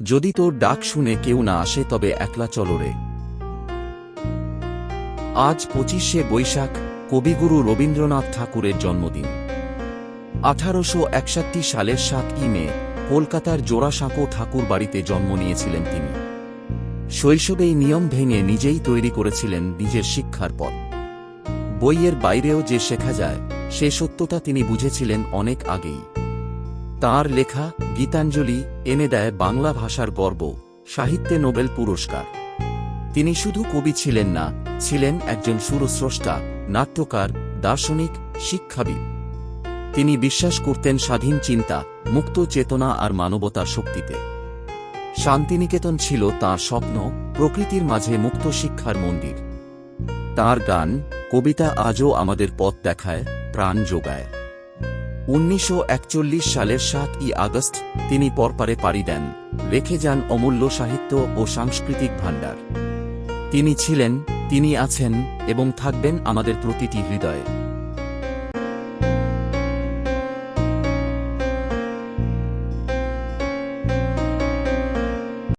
যদি তোর ডাক শুনে কেউ না আসে তবে একলা চলো রে। আজ পঁচিশে বৈশাখ, কবিগুরু রবীন্দ্রনাথ ঠাকুরের জন্মদিন। আঠারোশো একষট্টি সালের সাত ই কলকাতার জোড়াসাঁকো ঠাকুর বাড়িতে জন্ম নিয়েছিলেন তিনি। শৈশবেই নিয়ম ভেঙে নিজেই তৈরি করেছিলেন নিজের শিক্ষার পথ। বইয়ের বাইরেও যে শেখা যায়, সে সত্যতা তিনি বুঝেছিলেন অনেক আগেই। তার লেখা গীতাঞ্জলি এনে দেয় বাংলা ভাষার গর্ব, সাহিত্যে নোবেল পুরস্কার। তিনি শুধু কবি ছিলেন না, ছিলেন একজন সুরস্রষ্টা, নাট্যকার, দার্শনিক, শিক্ষাবিদ। তিনি বিশ্বাস করতেন স্বাধীন চিন্তা, মুক্ত চেতনা আর মানবতার শক্তিতে। শান্তিনিকেতন ছিল তাঁর স্বপ্ন, প্রকৃতির মাঝে মুক্ত শিক্ষার মন্দির। তার গান, কবিতা আজও আমাদের পথ দেখায়, প্রাণ যোগায়। উনিশশো একচল্লিশ সালের সাত ই আগস্ট তিনি পরপারে পাড়ি দেন। রেখে যান অমূল্য সাহিত্য ও সাংস্কৃতিক ভাণ্ডার। তিনি ছিলেন, তিনি আছেন এবং থাকবেন আমাদের প্রতিটি হৃদয়ে।